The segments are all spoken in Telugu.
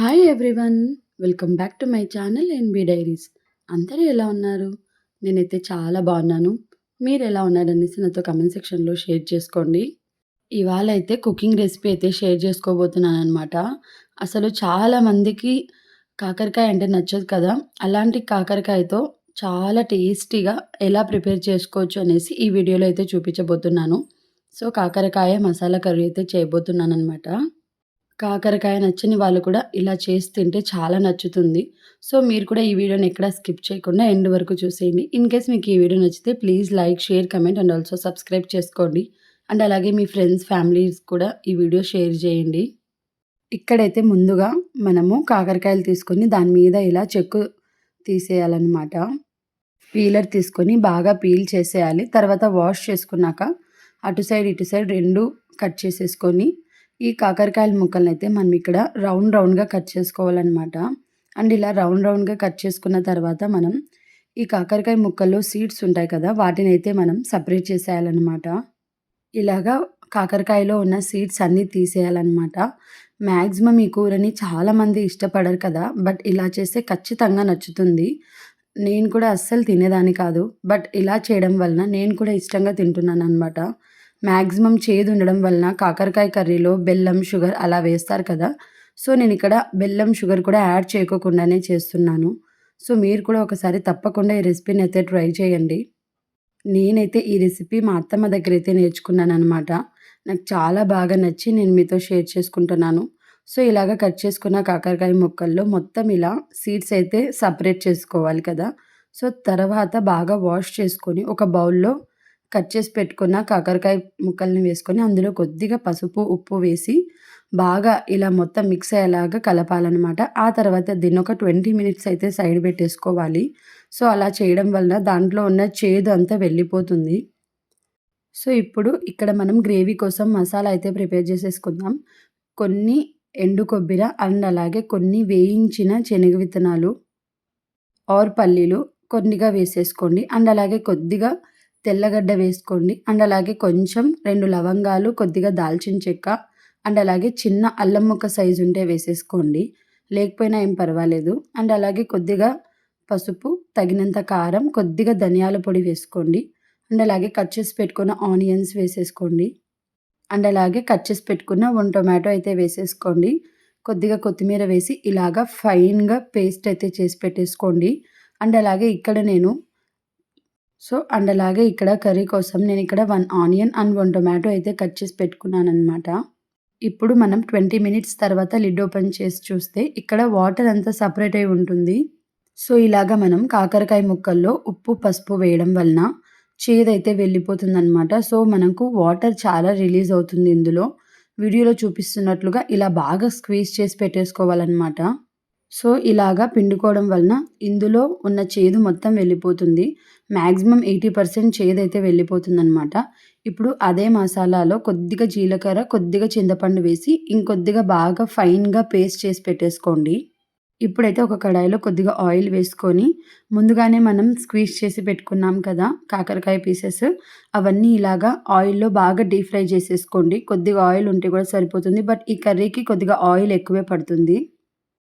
Hi everyone welcome back to my channel NB diaries అందరూ ఎలా ఉన్నారు? నేనైతే చాలా బాగున్నాను. మీరు ఎలా ఉన్నారనేసి నాతో కమెంట్ సెక్షన్లో షేర్ చేసుకోండి. ఇవాళ అయితే కుకింగ్ రెసిపీ అయితే షేర్ చేసుకోబోతున్నాను అనమాట అసలు చాలా మందికి కాకరకాయ అంటే నచ్చదు కదా? అలాంటి కాకరకాయతో చాలా టేస్టీగా ఎలా ప్రిపేర్ చేసుకోవచ్చు అనేసి ఈ వీడియోలో అయితే చూపించబోతున్నాను. సో కాకరకాయ మసాలా కర్రీ అయితే చేయబోతున్నాను అనమాట కాకరకాయ నచ్చని వాళ్ళు కూడా ఇలా చేసి తింటే చాలా నచ్చుతుంది. సో మీరు కూడా ఈ వీడియోని ఎక్కడ స్కిప్ చేయకుండా ఎండ్ వరకు చూసేయండి. ఇన్ కేస్ మీకు ఈ వీడియో నచ్చితే please like share comment and also subscribe చేసుకోండి. అండ్ అలాగే మీ ఫ్రెండ్స్ ఫ్యామిలీస్ కూడా ఈ వీడియో షేర్ చేయండి. ఇక్కడైతే ముందుగా మనము కాకరకాయలు తీసుకొని దాని మీద ఇలా చెక్కు తీసేయాలన్నమాట. పీలర్ తీసుకొని బాగా పీల్ చేసేయాలి. తర్వాత వాష్ చేసుకున్నాక అటు సైడ్ ఇటు సైడ్ రెండు కట్ చేసేసుకొని ఈ కాకరకాయల ముక్కల్ని అయితే మనం ఇక్కడ రౌండ్ రౌండ్గా కట్ చేసుకోవాలన్నమాట. అండ్ ఇలా రౌండ్ రౌండ్గా కట్ చేసుకున్న తర్వాత మనం ఈ కాకరకాయ ముక్కల్లో సీడ్స్ ఉంటాయి కదా వాటిని అయితే మనం సపరేట్ చేసేయాలన్నమాట. ఇలాగా కాకరకాయలో ఉన్న సీడ్స్ అన్నీ తీసేయాలన్నమాట. మ్యాక్సిమం ఈ కూరని చాలామంది ఇష్టపడరు కదా బట్ ఇలా చేస్తే ఖచ్చితంగా నచ్చుతుంది. నేను కూడా అస్సలు తినేదాన్ని కాదు బట్ ఇలా చేయడం వలన నేను కూడా ఇష్టంగా తింటున్నాను అనమాట మ్యాక్సిమం చేదు ఉండడం వలన కాకరకాయ కర్రీలో బెల్లం షుగర్ అలా వేస్తారు కదా. సో నేను ఇక్కడ బెల్లం షుగర్ కూడా యాడ్ చేయకోకుండానే చేస్తున్నాను. సో మీరు కూడా ఒకసారి తప్పకుండా ఈ రెసిపీని అయితే ట్రై చేయండి. నేనైతే ఈ రెసిపీ మా అత్తమ్మ దగ్గర అయితే నేర్చుకున్నాను అనమాట నాకు చాలా బాగా నచ్చి నేను మీతో షేర్ చేసుకుంటున్నాను. సో ఇలాగ కట్ చేసుకున్న కాకరకాయ ముక్కల్లో మొత్తం ఇలా సీడ్స్ అయితే సపరేట్ చేసుకోవాలి కదా. సో తర్వాత బాగా వాష్ చేసుకొని ఒక బౌల్లో కట్ చేసి పెట్టుకున్న కాకరకాయ ముక్కల్ని వేసుకొని అందులో కొద్దిగా పసుపు ఉప్పు వేసి బాగా ఇలా మొత్తం మిక్స్ అయ్యేలాగా కలపాలన్నమాట. ఆ తర్వాత దీన్ని ఒక ట్వంటీ మినిట్స్ అయితే సైడ్ పెట్టేసుకోవాలి. సో అలా చేయడం వల్ల దాంట్లో ఉన్న చేదు అంతా వెళ్ళిపోతుంది. సో ఇప్పుడు ఇక్కడ మనం గ్రేవీ కోసం మసాలా అయితే ప్రిపేర్ చేసేసుకుందాం. కొన్ని ఎండు కొబ్బరి అండ్ అలాగే కొన్ని వేయించిన శనగ విత్తనాలు ఆర్ పల్లీలు కొన్నిగా వేసేసుకోండి. అండ్ అలాగే కొద్దిగా తెల్లగడ్డ వేసుకోండి. అండ్ అలాగే కొంచెం రెండు లవంగాలు కొద్దిగా దాల్చిన చెక్క అండ్ అలాగే చిన్న అల్లం ముక్క సైజు ఉంటే వేసేసుకోండి. లేకపోయినా ఏం పర్వాలేదు. అండ్ అలాగే కొద్దిగా పసుపు తగినంత కారం కొద్దిగా ధనియాల పొడి వేసుకోండి. అండ్ అలాగే కట్ చేసి పెట్టుకున్న ఆనియన్స్ వేసేసుకోండి. అండ్ అలాగే కట్ చేసి పెట్టుకున్న వన్ టొమాటో అయితే వేసేసుకోండి. కొద్దిగా కొత్తిమీర వేసి ఇలాగా ఫైన్గా పేస్ట్ అయితే చేసి పెట్టేసుకోండి. అండ్ అలాగే ఇక్కడ నేను సో అండ్ అలాగే ఇక్కడ కర్రీ కోసం నేను ఇక్కడ one onion and one tomato అయితే కట్ చేసి పెట్టుకున్నాను అనమాట ఇప్పుడు మనం ట్వంటీ మినిట్స్ తర్వాత లిడ్ ఓపెన్ చేసి చూస్తే ఇక్కడ వాటర్ అంతా సపరేట్ అయి ఉంటుంది. సో ఇలాగా మనం కాకరకాయ ముక్కల్లో ఉప్పు పసుపు వేయడం వలన చేదైతే వెళ్ళిపోతుందనమాట సో మనకు వాటర్ చాలా రిలీజ్ అవుతుంది ఇందులో. వీడియోలో చూపిస్తున్నట్లుగా ఇలా బాగా స్క్వీజ్ చేసి పెట్టేసుకోవాలన్నమాట. సో ఇలాగా పిండుకోవడం వలన ఇందులో ఉన్న చేదు మొత్తం వెళ్ళిపోతుంది. మ్యాక్సిమం ఎయిటీ పర్సెంట్ చేదు అయితే వెళ్ళిపోతుందనమాట ఇప్పుడు అదే మసాలాలో కొద్దిగా జీలకర్ర కొద్దిగా చింతపండు వేసి ఇంకొద్దిగా బాగా ఫైన్గా పేస్ట్ చేసి పెట్టేసుకోండి. ఇప్పుడైతే ఒక కడాయిలో కొద్దిగా ఆయిల్ వేసుకొని ముందుగానే మనం స్క్వీజ్ చేసి పెట్టుకున్నాం కదా కాకరకాయ పీసెస్ అవన్నీ ఇలాగా ఆయిల్లో బాగా డీప్ ఫ్రై చేసేసుకోండి. కొద్దిగా ఆయిల్ ఉంటే కూడా సరిపోతుంది. బట్ ఈ కర్రీకి కొద్దిగా ఆయిల్ ఎక్కువే పడుతుంది.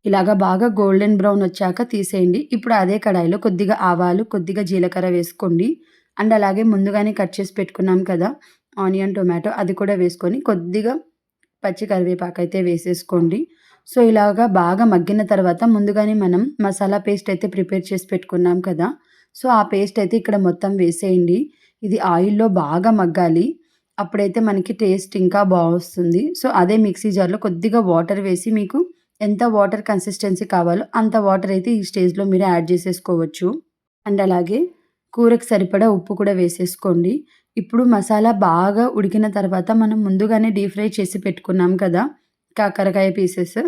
ఇలాగా బాగా గోల్డెన్ బ్రౌన్ వచ్చాక తీసేయండి. ఇప్పుడు అదే కడాయిలో కొద్దిగా ఆవాలు కొద్దిగా జీలకర్ర వేసుకోండి. అండ్ అలాగే ముందుగానే కట్ చేసి పెట్టుకున్నాం కదా ఆనియన్ టొమాటో అది కూడా వేసుకొని కొద్దిగా పచ్చి కరివేపాకు అయితే వేసేసుకోండి. సో ఇలాగా బాగా మగ్గిన తర్వాత ముందుగానే మనం మసాలా పేస్ట్ అయితే ప్రిపేర్ చేసి పెట్టుకున్నాం కదా సో ఆ పేస్ట్ అయితే ఇక్కడ మొత్తం వేసేయండి. ఇది ఆయిల్లో బాగా మగ్గాలి. అప్పుడైతే మనకి టేస్ట్ ఇంకా బాగా వస్తుంది. సో అదే మిక్సీ జార్లో కొద్దిగా వాటర్ వేసి మీకు ఎంత వాటర్ కన్సిస్టెన్సీ కావాలో అంత వాటర్ అయితే ఈ స్టేజ్లో మీరు యాడ్ చేసేసుకోవచ్చు. అండ్ అలాగే కూరకు సరిపడా ఉప్పు కూడా వేసేసుకోండి. ఇప్పుడు మసాలా బాగా ఉడికిన తర్వాత మనం ముందుగానే డీప్ ఫ్రై చేసి పెట్టుకున్నాం కదా కాకరకాయ పీసెస్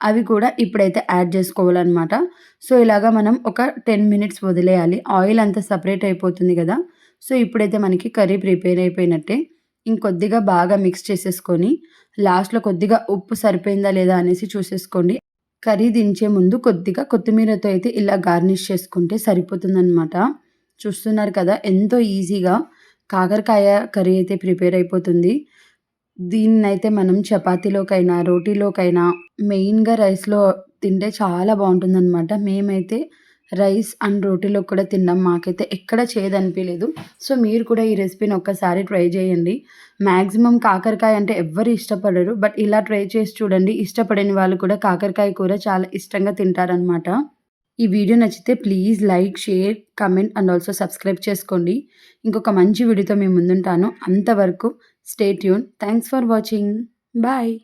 అవి కూడా ఇప్పుడైతే యాడ్ చేసుకోవాలన్నమాట. సో ఇలాగా మనం ఒక టెన్ మినిట్స్ వదిలేయాలి. ఆయిల్ అంతా సపరేట్ అయిపోతుంది కదా. సో ఇప్పుడైతే మనకి కర్రీ ప్రిపేర్ అయిపోయినట్టే. ఇంకొద్దిగా బాగా మిక్స్ చేసేసుకొని లాస్ట్లో కొద్దిగా ఉప్పు సరిపోయిందా లేదా అనేసి చూసేసుకోండి. కర్రీ దించే ముందు కొద్దిగా కొత్తిమీరతో అయితే ఇలా గార్నిష్ చేసుకుంటే సరిపోతుందన్నమాట. చూస్తున్నారు కదా ఎంతో ఈజీగా కాకరకాయ కర్రీ అయితే ప్రిపేర్ అయిపోతుంది. దీన్నైతే మనం చపాతీలోకైనా, రోటీలోకైనా మెయిన్‌గా రైస్‌లో తింటే చాలా బాగుంటుందన్నమాట. మేమైతే రైస్ అండ్ రోటీలో కూడా తిన్నాం. మాకైతే ఎక్కడ చేయదనిపించలేదు సో, మీరు కూడా ఈ రెసిపీని ఒక్కసారి ట్రై చేయండి. మ్యాక్సిమం కాకరకాయ అంటే ఎవ్వరు ఇష్టపడరు. బట్ ఇలా ట్రై చేసి చూడండి. ఇష్టపడని వాళ్ళు కూడా కాకరకాయ కూర చాలా ఇష్టంగా తింటారనమాట. ఈ వీడియో నచ్చితే please like, share, comment and also subscribe చేసుకోండి. ఇంకొక మంచి వీడియోతో మేము ముందుంటాను. అంతవరకు stay tune. Thanks for watching. Bye.